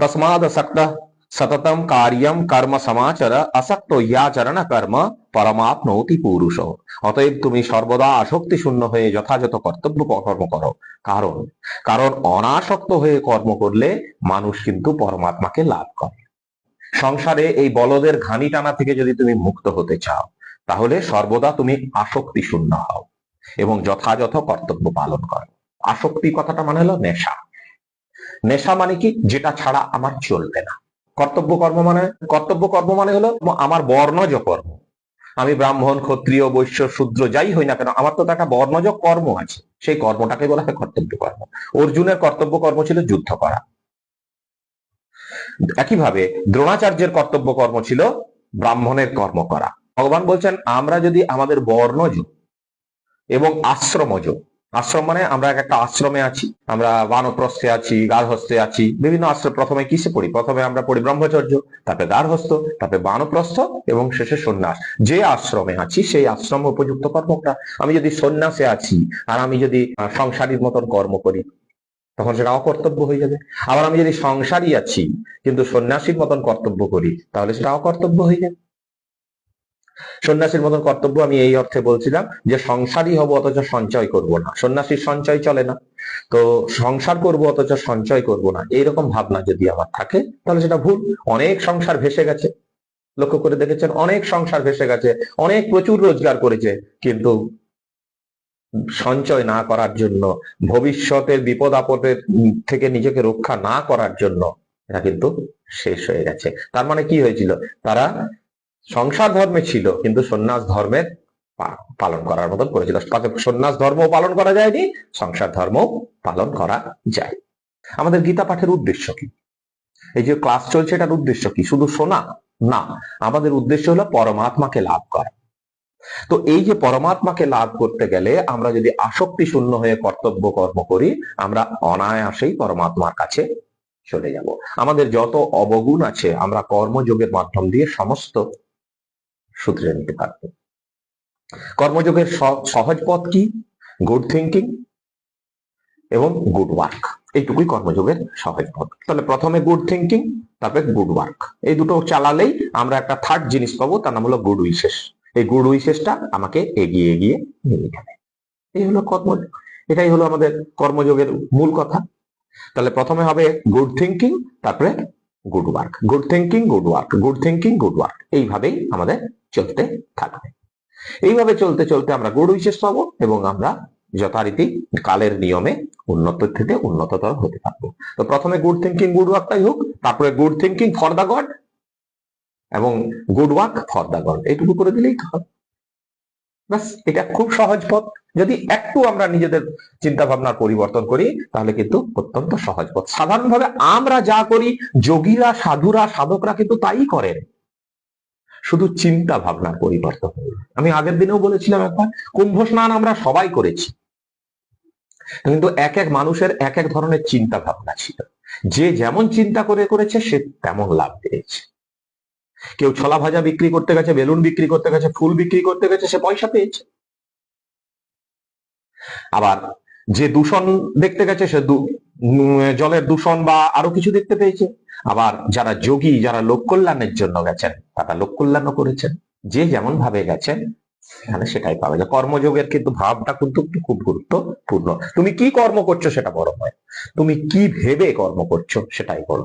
তসমাদসক্ত সততম কার্যম কর্ম সমাচর আসক্ত ইয়াচরণ কর্ম পরমাপ্নৌতি পুরুষ অতএব তুমি সর্বদা আসক্তি শূন্য হয়ে যথাযথ কর্তব্য কর্ম করো। কারণ কারণ অনাসক্ত হয়ে কর্ম করলে মানুষ কিন্তু পরমাত্মাকে লাভ করে। সংসারে এই বলদের ঘানি টানা থেকে যদি তুমি মুক্ত হতে চাও, তাহলে সর্বদা তুমি আসক্তি শূন্য হও এবং যথাযথ কর্তব্য পালন করো। আসক্তি কথাটা মানে হলো নেশা। নেশা মানে কি? যেটা ছাড়া আমার চলবে না। কর্তব্য কর্ম মানে? কর্তব্য কর্ম মানে হলো আমার বর্ণজ কর্ম আমি ব্রাহ্মণ, ক্ষত্রিয়, বৈশ্য, শূদ্র, যাই হই না কেন, আমার তো একটা বর্ণজ কর্ম আছে। সেই কর্মটাকে বলা হয় কর্তব্য কর্ম। অর্জুনের কর্তব্য কর্ম ছিল যুদ্ধ করা। একইভাবে দ্রোণাচার্যের কর্তব্য কর্ম ছিল ব্রাহ্মণের কর্ম করা। ভগবান বলছেন, আমরা যদি আমাদের বর্ণজ এবং আশ্রমজ আশ্রম মানে আমরা এক একটা আশ্রমে আছি, আমরা বানপ্রস্থে আছি গার্হস্থে আছি, বিভিন্ন আশ্রম প্রথমে কিসে পড়ি? প্রথমে আমরা পড়ি ব্রহ্মচর্য, তারপরে গার্হস্থ তারপরে বানপ্রস্থ এবং শেষে সন্ন্যাস। যে আশ্রমে আছি, সেই আশ্রম উপযুক্ত কর্মটা আমি যদি সন্ন্যাসে আছি আর আমি যদি সংসারীর মতন কর্ম করি, তখন সেটা অকর্তব্য হয়ে যাবে। আবার আমি যদি সংসারী আছি, কিন্তু সন্ন্যাসীর মতন কর্তব্য করি, তাহলে সেটা অকর্তব্য হয়ে যাবে। সন্ন্যাসীর মতন কর্তব্য আমি এই অর্থে বলছিলাম যে সংসারী হব অথচ সঞ্চয় করব না। সন্ন্যাসীর সঞ্চয় চলে না। তো সংসার করব অথচ সঞ্চয় করব না। এইরকম ভাবনা যদি আমার থাকে, তাহলে সেটা ভুল। অনেক সংসার ভেসে গেছে। লক্ষ্য করে দেখেছেন, অনেক সংসার ভেসে গেছে। অনেক প্রচুর রোজগার করেছে। কিন্তু সঞ্চয় না করার জন্য, ভবিষ্যতের বিপদ আপদের থেকে নিজেকে রক্ষা না করার জন্য, এটা কিন্তু শেষ হয়ে গেছে। তার মানে কি হয়েছিল? তারা সংসার ধর্মে ছিল, কিন্তু সন্ন্যাস ধর্মের পালন করার মতন করেছিল সন্ন্যাস ধর্ম পালন করা যায়নি, সংসার ধর্ম পালন করা যায়। আমাদের গীতা পাঠের উদ্দেশ্য কি? এই যে ক্লাস চলছে, এটার উদ্দেশ্য কি? শুধু শোনা? না, আমাদের উদ্দেশ্য হলো পরমাত্মাকে লাভ করা। তো এই যে পরমাত্মাকে লাভ করতে গেলে আমরা যদি আসক্তি শূন্য হয়ে কর্তব্য কর্ম করি, আমরা অনায়াসেই পরমাত্মার কাছে চলে যাব। আমাদের যত অবগুণ আছে, আমরা কর্মযোগের মাধ্যম দিয়ে সমস্ত শুধরে নিতে পারবে। কর্মযোগের সহজ পথ কি? গুড থিঙ্কিং এবং গুড ওয়ার্ক এইটুকুই কর্মযোগের সহজ পথ। তাহলে প্রথমে গুড থিঙ্কিং তারপরে গুড ওয়ার্ক এই দুটো চালালেই আমরা একটা থার্ড জিনিস পাবো, তার নাম হলো গুড উইশেস এই গুড উইশেসটা আমাকে এগিয়ে এগিয়ে নিয়ে যাবে। এই হলো কর্ম এটাই হলো আমাদের কর্মযোগের মূল কথা। তাহলে প্রথমে হবে গুড থিঙ্কিং তারপরে good work good thinking good work good thinking good work এইভাবেই আমাদের চলতে থাকবে। এইভাবে চলতে চলতে আমরা গুড বিশেষ পাবো এবং আমরা যথারীতি কালের নিয়মে উন্নত থেকে উন্নততর হতে পারব তো প্রথমে গুড থিঙ্কিং গুড ওয়ার্কটাই হোক, তারপরে good thinking for the God এবং good work for the God এইটুকু করে দিলেই তো ব্যাস, এটা খুব সহজ পথ। যদি একটু আমরা নিজেদের চিন্তা ভাবনার পরিবর্তন করি, তাহলে কিন্তু অত্যন্ত সহজ পথ। সাধারণভাবে আমরা যা করি, যোগীরা, সাধুরা, সাধকরা কিন্তু তাই করেন। শুধু চিন্তা ভাবনার পরিবর্তন। আমি আগের দিনেও বলেছিলাম একবার, কুম্ভ স্নান আমরা সবাই করেছি। কিন্তু এক এক মানুষের এক এক ধরনের চিন্তা ভাবনা ছিল। যে যেমন চিন্তা করে করেছে, সে তেমন লাভ পেয়েছে। কেউ ছোলা ভাজা বিক্রি করতে গেছে, বেলুন বিক্রি করতে গেছে, ফুল বিক্রি করতে গেছে, সে পয়সা পেয়েছে। আবার যে দূষণ দেখতে গেছে, সে জলের দূষণ বা আরও কিছু দেখতে পেয়েছে। আবার যারা যোগী, যারা লোক কল্যাণের জন্য গেছেন তারা লোক কল্যাণও করেছেন। যে যেমন ভাবে গেছেন, সেখানে সেটাই পাবে। যে কর্মযোগের কিন্তু ভাবটা কিন্তু খুব গুরুত্বপূর্ণ। তুমি কি কর্ম করছ সেটা বড় হয়। তুমি কি ভেবে কর্ম করছ সেটাই বড়